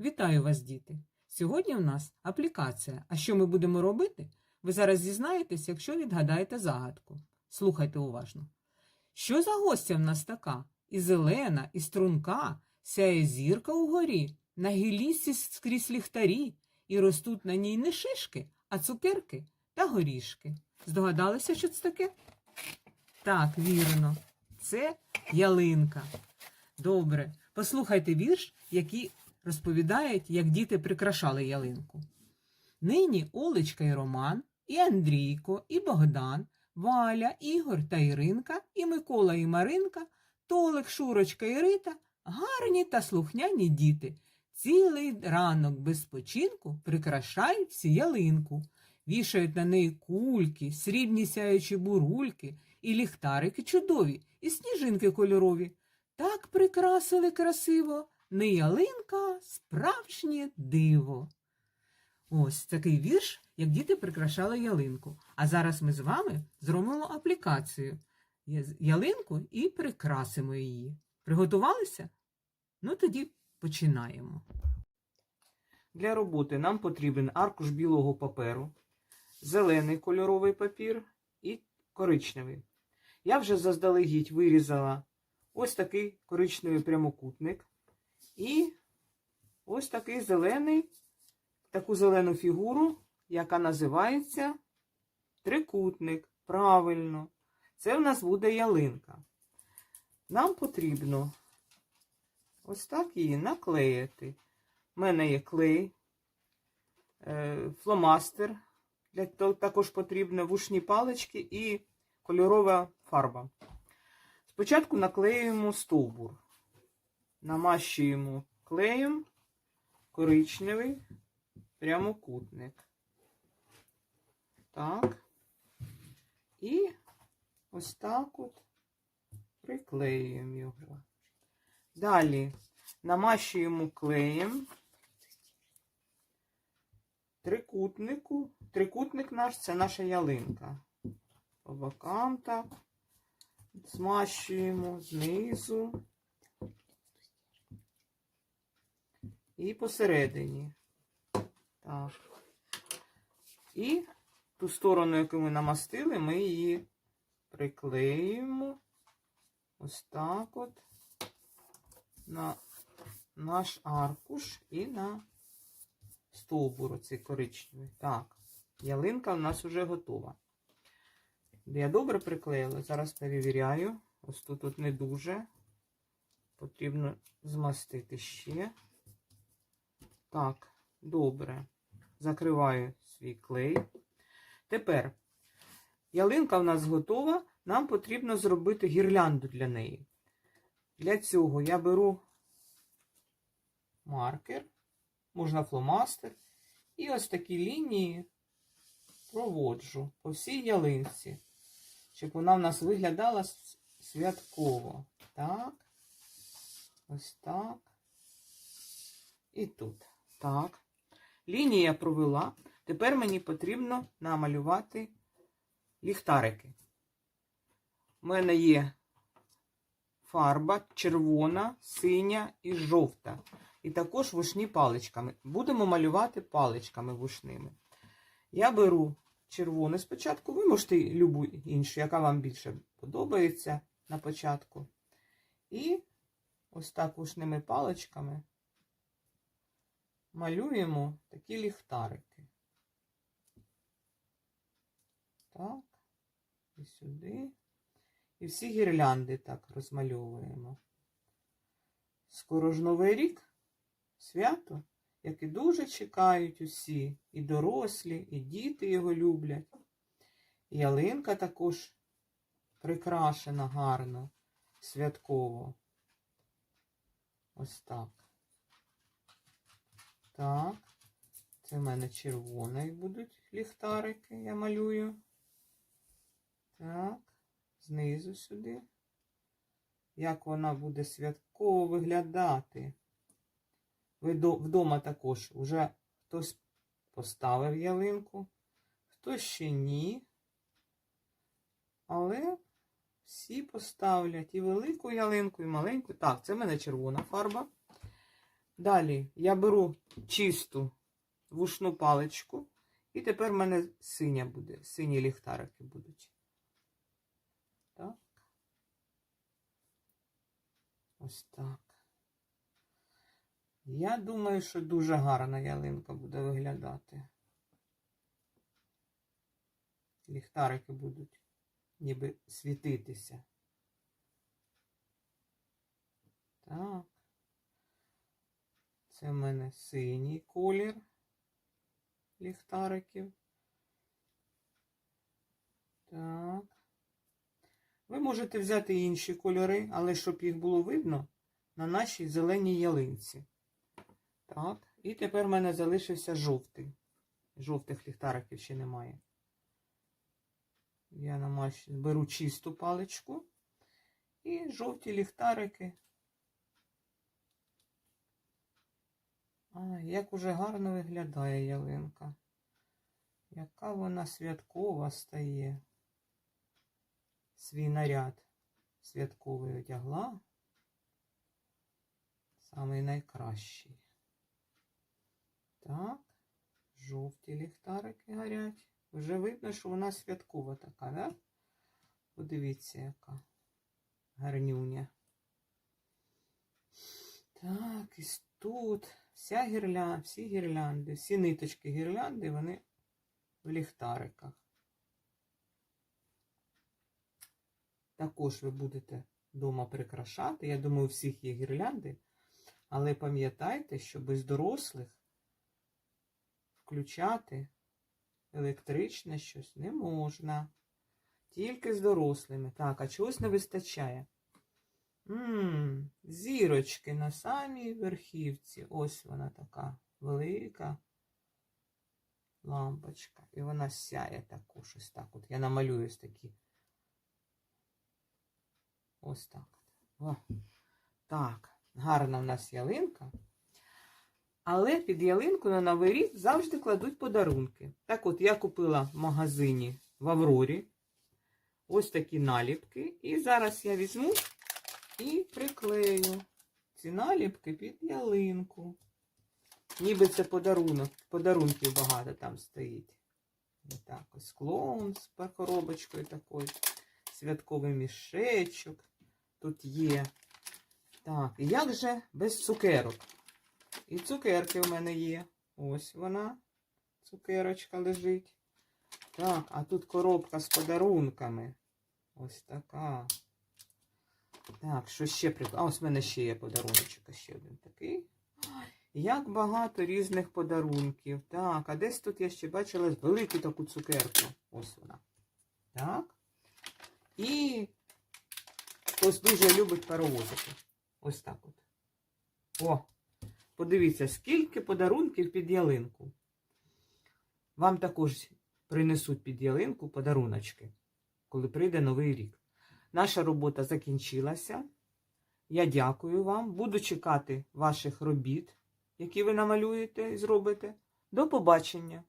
Вітаю вас, діти! Сьогодні у нас аплікація. А що ми будемо робити? Ви зараз дізнаєтесь, якщо відгадаєте загадку. Слухайте уважно. Що за гостя в нас така? І зелена, і струнка, сяє зірка угорі, на гілісі скрізь ліхтарі, і ростуть на ній не шишки, а цукерки та горішки. Здогадалися, що це таке? Так, вірно. Це ялинка. Добре. Послухайте вірш, який розповідають, як діти прикрашали ялинку. Нині Олечка і Роман, і Андрійко, і Богдан, Валя, Ігор та Іринка, і Микола і Маринка, Толик, Шурочка і Рита гарні та слухняні діти. Цілий ранок без спочинку прикрашають всі ялинку, вішають на неї кульки, срібні сяючі бурульки, і ліхтарики чудові, і сніжинки кольорові. Так прикрасили красиво, не ялинка, справжнє диво. Ось такий вірш, як діти прикрашали ялинку. А зараз ми з вами зробимо аплікацію ялинку і прикрасимо її. Приготувалися? Ну тоді починаємо. Для роботи нам потрібен аркуш білого паперу, зелений кольоровий папір і коричневий. Я вже заздалегідь вирізала ось такий коричневий прямокутник і ось такий зелений, таку зелену фігуру, яка називається трикутник. Правильно, це в нас буде ялинка. Нам потрібно ось так її наклеїти. У мене є клей, е, фломастер, для того також потрібно вушні палички і кольорова фарба. Спочатку наклеюємо стовбур, намащуємо клеєм коричневий прямокутник. Так. І ось так от приклеюємо його. Далі намащуємо клеєм трикутнику. Трикутник наш це наша ялинка. По бокам так. Змащуємо знизу і посередині. Так. І ту сторону, яку ми намастили, ми її приклеюємо ось так от на наш аркуш і на стовбур оцей коричневий. Так, ялинка у нас вже готова. Я добре приклеїла, зараз перевіряю. Ось тут от не дуже. Потрібно змастити ще. Так, добре. Закриваю свій клей. Тепер ялинка в нас готова. Нам потрібно зробити гірлянду для неї. Для цього я беру маркер, можна фломастер, і ось такі лінії проводжу по всій ялинці, щоб вона в нас виглядала святково. Так, ось так. І тут. Так. Лінії я провела. Тепер мені потрібно намалювати ліхтарики. У мене є фарба червона, синя і жовта. І також вушні паличками. Будемо малювати паличками вушними. Я беру червоне спочатку, ви можете любу іншу, яка вам більше подобається на початку. І ось так вушними паличками малюємо такі ліхтарики. Так, і сюди. І всі гірлянди так розмальовуємо. Скоро ж Новий рік, свято, яке дуже чекають усі, і дорослі, і діти його люблять. І ялинка також прикрашена гарно, святково. Ось так. Так, це в мене червоні будуть ліхтарики, я малюю. Так, знизу сюди. Як вона буде святково виглядати. Ви вдома також вже хтось поставив ялинку, хтось ще ні. Але всі поставлять і велику ялинку, і маленьку. Так, це в мене червона фарба. Далі я беру чисту вушну паличку, і тепер в мене синя буде, сині ліхтарики будуть. Так. Ось так. Я думаю, що дуже гарна ялинка буде виглядати. Ліхтарики будуть ніби світитися. Так. Це в мене синій колір ліхтариків. Так. Ви можете взяти інші кольори, але щоб їх було видно на нашій зеленій ялинці. Так. І тепер в мене залишився жовтий. Жовтих ліхтариків ще немає. Я намащу, беру чисту паличку і жовті ліхтарики. А, як уже гарно виглядає ялинка. Яка вона святкова стає. Свій наряд святковий одягла. Самий найкращий. Так, жовті ліхтарики горять. Вже видно, що вона святкова така, да? Подивіться, яка гарнюня. Так, і тут вся гірля, всі гірлянди, всі ниточки гірлянди, вони в ліхтариках. Також ви будете вдома прикрашати. Я думаю, у всіх є гірлянди. Але пам'ятайте, що без дорослих включати електричне щось не можна. Тільки з дорослими. Так, а чогось не вистачає. Ммм, зірочки на самій верхівці. Ось вона така велика лампочка. І вона сяє також ось так. От я намалюю ось такі. Ось так. О. Так, гарна в нас ялинка. Але під ялинку на Новий рік завжди кладуть подарунки. Так от я купила в магазині в Аврорі ось такі наліпки. І зараз я візьму і приклею ці наліпки під ялинку. Ніби це подарунок. Подарунків багато там стоїть. Отак ось клоун з коробочкою такою. Святковий мішечок тут є. Так, як же без цукерок? І цукерки в мене є. Ось вона, цукерочка лежить. Так, а тут коробка з подарунками. Ось така. Так, що ще прикольно? А ось в мене ще є подаруночок, ще один такий. Як багато різних подарунків. Так, а десь тут я ще бачила велику таку цукерку. Ось вона. Так. І хтось дуже любить паровозики. Ось так от. О! Подивіться, скільки подарунків під ялинку. Вам також принесуть під ялинку подаруночки, коли прийде Новий рік. Наша робота закінчилася. Я дякую вам. Буду чекати ваших робіт, які ви намалюєте і зробите. До побачення!